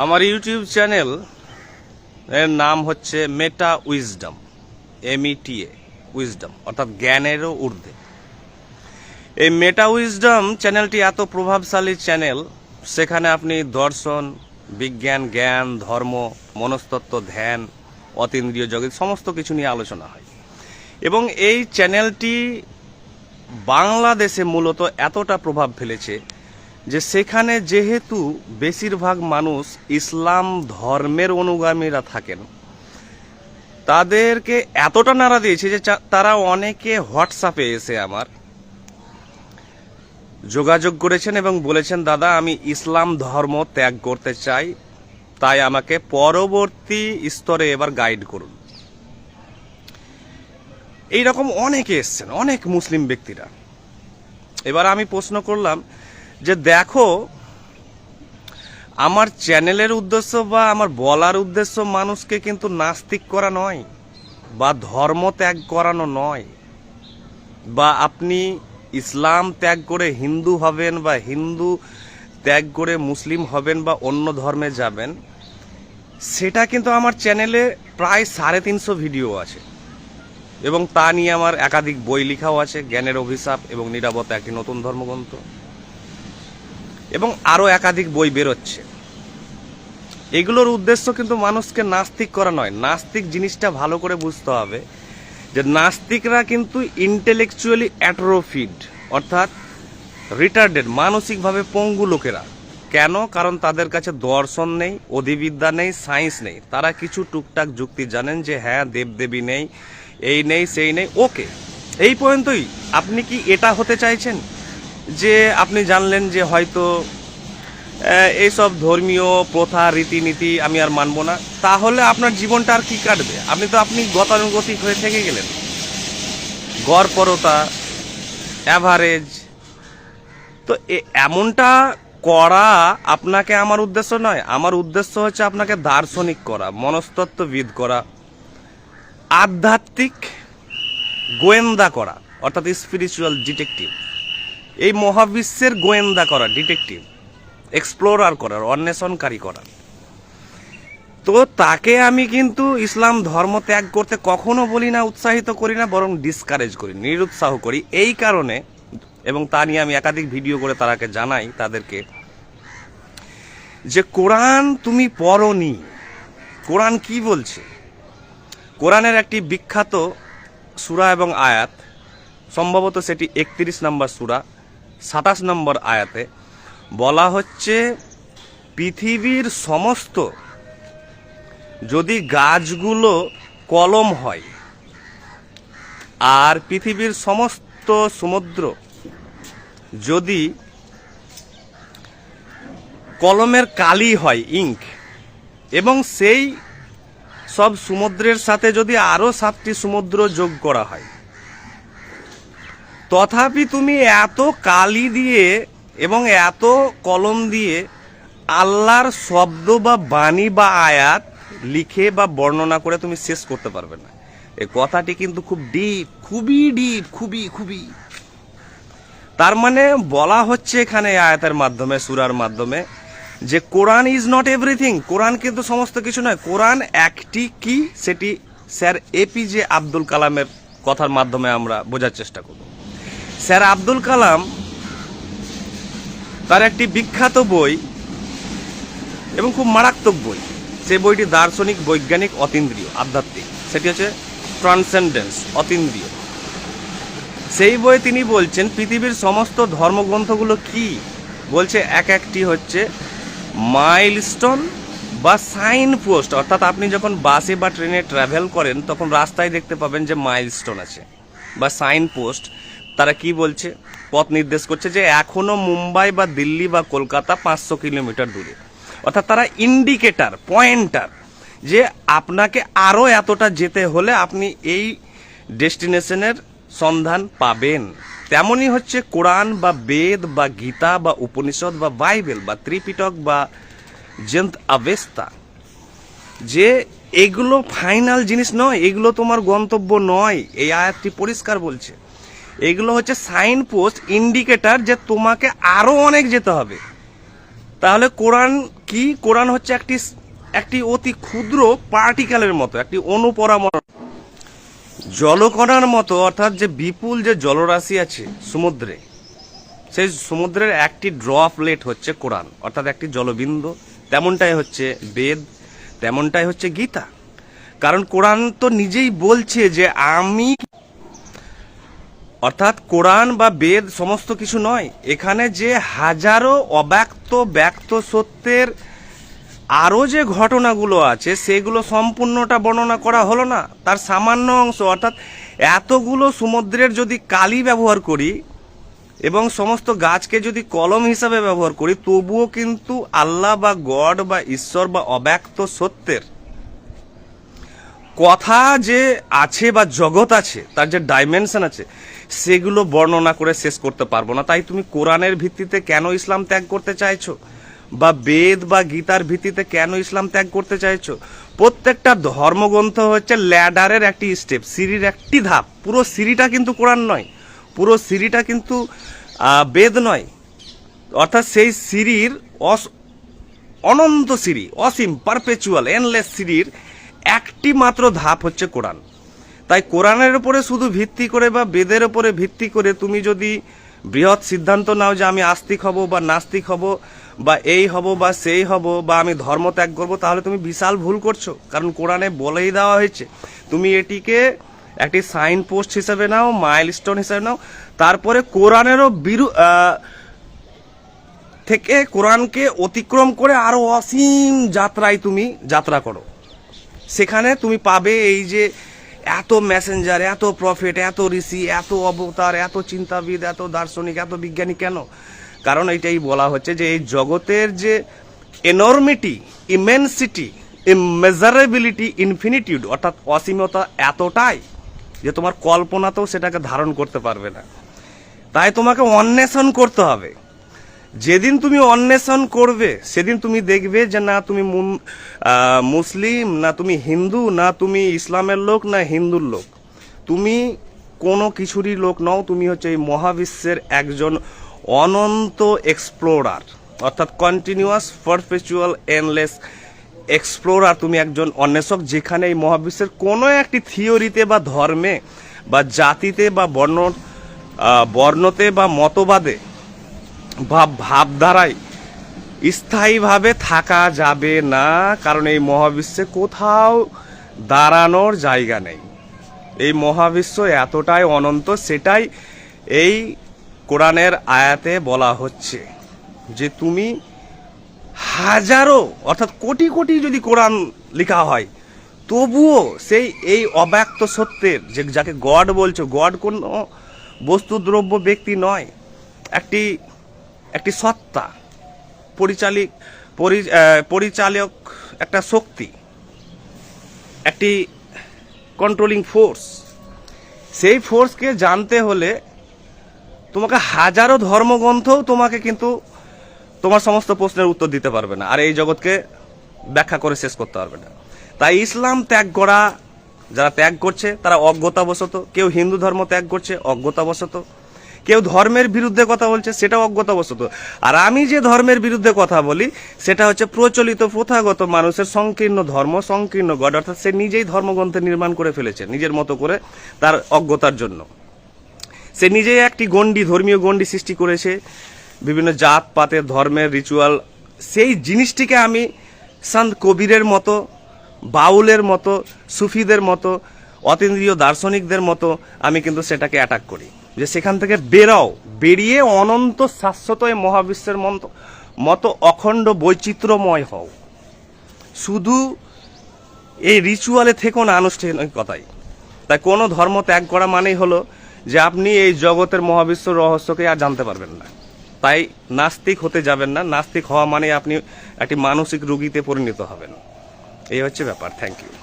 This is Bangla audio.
আমার ইউটিউব চ্যানেল এর নাম হচ্ছে মেটা উইজডম এমইটিএ উইজডম অর্থাৎ জ্ঞানেরও ঊর্ধ্বে। এই মেটা উইজডম চ্যানেলটি এত প্রভাবশালী চ্যানেল, সেখানে আপনি দর্শন, বিজ্ঞান, জ্ঞান, ধর্ম, মনস্তত্ত্ব, ধ্যান, অতীন্দ্রিয় জগৎ, সমস্ত কিছু নিয়ে আলোচনা হয়। এবং এই চ্যানেলটি বাংলাদেশে মূলত এতটা প্রভাব ফেলেছে যে সেখানে যেহেতু বেশিরভাগ মানুষ ইসলাম ধর্মের অনুগামীরা থাকেন, তাদেরকে এতটা নাড়া দিয়েছে যে তারা অনেকে হোয়াটসঅ্যাপে এসে আমার যোগাযোগ করেছেন এবং বলেছেন, দাদা, আমি ইসলাম ধর্ম ত্যাগ করতে চাই, তাই আমাকে পরবর্তী স্তরে এবার গাইড করুন। এই রকম অনেকে এসছেন, অনেক মুসলিম ব্যক্তিরা। এবার আমি প্রশ্ন করলাম যে দেখো, আমার চ্যানেলের উদ্দেশ্য বা আমার বলার উদ্দেশ্য মানুষকে কিন্তু নাস্তিক করা নয়, বা ধর্ম ত্যাগ করানো নয়, বা আপনি ইসলাম ত্যাগ করে হিন্দু হবেন বা হিন্দু ত্যাগ করে মুসলিম হবেন বা অন্য ধর্মে যাবেন, সেটা কিন্তু আমার চ্যানেলে প্রায় সাড়ে তিনশো ভিডিও আছে। এবং তা নিয়ে আমার একাধিক বই লেখাও আছে, জ্ঞানের অভিশাপ এবং নিরাপত্তা একটি নতুন ধর্মগ্রন্থ। এবং আরও একাধিক বই বেরোচ্ছে। এগুলোর উদ্দেশ্য কিন্তু মানুষকে নাস্তিক করা নয়। নাস্তিক জিনিসটা ভালো করে বুঝতে হবে যে নাস্তিকরা কিন্তু ইন্টেলেকচুয়ালি অ্যাট্রোফিড অর্থাৎ রিটার্ডেড মানসিকভাবে পঙ্গু লোকেরা। কেন? কারণ তাদের কাছে দর্শন নেই, অধিবিদ্যা নেই সায়েন্স নেই। তারা কিছু টুকটাক যুক্তি জানেন যে হ্যাঁ দেবদেবী নেই, এই নেই, সেই নেই ওকে এই পর্যন্তই। আপনি কি এটা হতে চাইছেন? যে আপনি জানলেন যে হয়তো এইসব ধর্মীয় প্রথা, রীতিনীতি আমি আর মানব না। তাহলে আপনার জীবনটা আর কি কাটবে? আপনি তো আপনি গতানুগতিক হয়ে থেকে গেলেন। গড়পরতা অ্যাভারেজ তো এমনটা করা আপনাকে আমার উদ্দেশ্য নয়। আমার উদ্দেশ্য হচ্ছে আপনাকে দার্শনিক করা, মনস্তত্ত্ববিদ করা, আধ্যাত্মিক গোয়েন্দা করা, অর্থাৎ স্পিরিচুয়াল ডিটেকটিভ এই মহাবিশ্বের গোয়েন্দা করা ডিটেকটিভ এক্সপ্লোরার করার অন্বেষণকারী করার তো তাকে আমি কিন্তু ইসলাম ধর্ম ত্যাগ করতে কখনো বলি না, উৎসাহিত করি না, বরং ডিসকারেজ করি, নিরুৎসাহ করি। এই কারণে, এবং তা নিয়ে আমি একাধিক ভিডিও করে তারাকে জানাই তাদেরকে, যে কোরআন তুমি পড়নি। কোরআন কি বলছে? কোরআনের একটি বিখ্যাত সুরা এবং আয়াত, সম্ভবত সেটি একত্রিশ নম্বর সূরা সাতাশ নম্বর আয়াতে বলা হচ্ছে, পৃথিবীর সমস্ত যদি গাছগুলো কলম হয় আর পৃথিবীর সমস্ত সমুদ্র যদি কলমের কালি হয়, ইঙ্ক, এবং সেই সব সমুদ্রের সাথে যদি আরও সাতটি সমুদ্র যোগ করা হয় তথাপি তুমি এত কালি দিয়ে এবং এত কলম দিয়ে আল্লাহর শব্দ বা বাণী বা আয়াত লিখে বা বর্ণনা করে তুমি শেষ করতে পারবে না। এই কথাটি কিন্তু খুব ডিপ খুবই ডিপ খুবই খুবই। তার মানে বলা হচ্ছে এখানে আয়াতের মাধ্যমে, সুরার মাধ্যমে, যে Quran is not everything Quran কিন্তু সমস্ত কিছু নয়। কোরআন একটি কি? সেটি স্যার এপিজে আব্দুল কালামের কথার মাধ্যমে আমরা বোঝার চেষ্টা করব। স্যার আব্দুল কালাম তার একটি বিখ্যাত বই এবং খুব মারাত্মক বই। সেই বইটি দার্শনিক, বৈজ্ঞানিক, অতীন্দ্রিয়, আধ্যাত্মিক। সেটি হচ্ছে ট্রান্সেন্ডেন্স অতীন্দ্রিয়। সেই বইয়ে তিনি বলছেন, পৃথিবীর সমস্ত ধর্মগ্রন্থগুলো কি? বলছে, এক একটি হচ্ছে মাইলস্টোন বা সাইন পোস্ট অর্থাৎ আপনি যখন বাসে বা ট্রেনে ট্রাভেল করেন, তখন রাস্তায় দেখতে পাবেন যে মাইলস্টোন আছে বা সাইন পোস্ট তারা কি বলছে? পথ নির্দেশ করছে যে এখনও মুম্বাই বা দিল্লি বা কলকাতা পাঁচশো কিলোমিটার দূরে। অর্থাৎ তারা ইন্ডিকেটার পয়েন্টার যে আপনাকে আরও এতটা যেতে হলে আপনি এই ডেস্টিনেশনের সন্ধান পাবেন। তেমনই হচ্ছে কোরআন বা বেদ বা গীতা বা উপনিষদ বা বাইবেল বা ত্রিপিটক বা জেন্ত আবেস্তা যে এগুলো ফাইনাল জিনিস নয়, এগুলো তোমার গন্তব্য নয়। এই আয়াতটি পরিষ্কার বলছে। এগুলো হচ্ছে সাইন পোস্ট ইন্ডিকেটার যে তোমাকে আরও অনেক যেতে হবে। তাহলে কোরআন কি? কোরআন হচ্ছে একটি একটি অতি ক্ষুদ্র পার্টিকেলের মতো, একটি অনুপরামর। জলকণার মতো, অর্থাৎ যে বিপুল যে জলরাশি আছে সমুদ্রে, সেই সমুদ্রের একটি ড্রপলেট হচ্ছে কোরআন, অর্থাৎ একটি জলবিন্দু। তেমনটাই হচ্ছে বেদ, তেমনটাই হচ্ছে গীতা। কারণ কোরআন তো নিজেই বলছে যে আমি অর্থাৎ কোরআন বা বেদ সমস্ত কিছু নয়। এখানে যে হাজারো অব্যক্ত, ব্যক্ত সত্যের আরও যে ঘটনাগুলো আছে, সেগুলো সম্পূর্ণটা বর্ণনা করা হলো না। তার সামান্য অংশ, অর্থাৎ এতগুলো সমুদ্রের যদি কালি ব্যবহার করি এবং সমস্ত গাছকে যদি কলম হিসাবে ব্যবহার করি, তবুও কিন্তু আল্লাহ বা গড বা ঈশ্বর বা অব্যক্ত সত্যের কথা যে আছে বা জগৎ আছে, তার যে ডাইমেনশন আছে সেগুলো বর্ণনা করে শেষ করতে পারব না। তাই তুমি কোরআনের ভিত্তিতে কেন ইসলাম ত্যাগ করতে চাইছো? বা বেদ বা গীতার ভিত্তিতে কেন ইসলাম ত্যাগ করতে চাইছো? প্রত্যেকটা ধর্মগ্রন্থ হচ্ছে ল্যাডারের একটি স্টেপ, সিঁড়ির একটি ধাপ। পুরো সিঁড়িটা কিন্তু কোরআন নয়, পুরো সিঁড়িটা কিন্তু বেদ নয়। অর্থাৎ সেই সিঁড়ির অস, অনন্ত সিঁড়ি, অসীম, পারপেচুয়াল এনলেস সিঁড়ির একটি মাত্র ধাপ হচ্ছে কোরআন। তাই কোরআনের উপরে শুধু ভিত্তি করে বা বেদের উপরে ভিত্তি করে তুমি যদি বৃহৎ সিদ্ধান্ত নাও যে আমি আস্তিক হব বা নাস্তিক হব বা এই হব বা সেই হব বা আমি ধর্ম ত্যাগ করব, তাহলে তুমি বিশাল ভুল করছ। কারণ কোরআনে বলেই দেওয়া হয়েছে, তুমি এটিকে একটি সাইন পোস্ট হিসেবে নাও, মাইলস্টোন হিসেবে নাও, তারপরে কোরআনেরও বিরু থেকে কোরআনকে অতিক্রম করে আরও অসীম যাত্রায় তুমি যাত্রা করো। সেখানে তুমি পাবে এই যে এত মেসেঞ্জার এত প্রফেট এত ঋষি, এত অবতার, এত চিন্তাবিদ, এত দার্শনিক, এত বিজ্ঞানী কেন? কারণ এটাই বলা হচ্ছে যে এই জগতের যে এনর্মিটি ইমেনসিটি ইমেজারেবিলিটি ইনফিনিটিউড অর্থাৎ অসীমতা এতটাই যে তোমার কল্পনাতেও সেটাকে ধারণ করতে পারবে না। তাই তোমাকে অন্বেষণ করতে হবে। যেদিন তুমি অন্বেষণ করবে, সেদিন তুমি দেখবে যে না তুমি মুসলিম, না তুমি হিন্দু, না তুমি ইসলামের লোক, না হিন্দুর লোক। তুমি কোনো কিছুরই লোক নও, তুমি হচ্ছে এই মহাবিশ্বের একজন অনন্ত এক্সপ্লোরার অর্থাৎ কন্টিনিউয়াস পারপেচুয়াল এনলেস এক্সপ্লোরার তুমি একজন অন্বেষক যেখানে এই মহাবিশ্বের কোনো একটি থিওরিতে বা ধর্মে বা জাতিতে বা বর্ণ বর্ণতে বা মতবাদে ভাব, ভাবধারায় স্থায়ীভাবে থাকা যাবে না, কারণ এই মহাবিশ্বে কোথাও দাঁড়ানোর জায়গা নেই। এই মহাবিশ্ব এতটাই অনন্ত, সেটাই এই কোরআনের আয়াতে বলা হচ্ছে যে তুমি হাজারো, অর্থাৎ কোটি কোটি যদি কোরআন লেখা হয়, তবুও সেই, এই অব্যক্ত সত্যের যে, যাকে গড বলছো, গড কোনো বস্তু দ্রব্য ব্যক্তি নয়, একটি একটি সত্তা, পরিচালিক, পরি- পরিচালক একটা শক্তি, একটি কন্ট্রোলিং ফোর্স সেই ফোর্সকে জানতে হলে তোমাকে হাজারো ধর্মগ্রন্থও তোমাকে কিন্তু তোমার সমস্ত প্রশ্নের উত্তর দিতে পারবে না। আর এই জগৎকে ব্যাখ্যা করে শেষ করতে পারবে না। তাই ইসলাম ত্যাগ করা, যারা ত্যাগ করছে, তারা অজ্ঞতাবশত। কেউ হিন্দু ধর্ম ত্যাগ করছে, অজ্ঞতাবশত। কেউ ধর্মের বিরুদ্ধে কথা বলছে সেটা অজ্ঞতাবশত। আর আমি যে ধর্মের বিরুদ্ধে কথা বলি, সেটা হচ্ছে প্রচলিত প্রথাগত মানুষের সংকীর্ণ ধর্ম, সংকীর্ণ গড, অর্থাৎ সে নিজেই ধর্মগ্রন্থে নির্মাণ করে ফেলেছে, নিজের মতো করে তার অজ্ঞতার জন্য। সে নিজেই একটি গণ্ডি, ধর্মীয় গণ্ডি সৃষ্টি করেছে, বিভিন্ন জাত, পাতের ধর্মের রিচুয়াল সেই জিনিসটিকে আমি সন্ত কবিরের মতো, বাউলের মতো, সুফিদের মতো, অতীন্দ্রিয় দার্শনিকদের মতো আমি কিন্তু সেটাকে অ্যাটাক করি। যে সেখান থেকে বেরাও, বেরিয়ে অনন্ত শাশ্বত এই মহাবিশ্বের মতো মতো অখণ্ড বৈচিত্র্যময় হও। শুধু এই রিচুয়ালে থেকো না আনুষ্ঠানিকতায়। তাই কোনো ধর্ম ত্যাগ করা মানেই হলো যে আপনি এই জগতের মহাবিশ্ব রহস্যকে আর জানতে পারবেন না। তাই নাস্তিক হতে যাবেন না। নাস্তিক হওয়া মানে আপনি একটি মানসিক রোগীতে পরিণত হবেন। এই হচ্ছে ব্যাপার। Thank you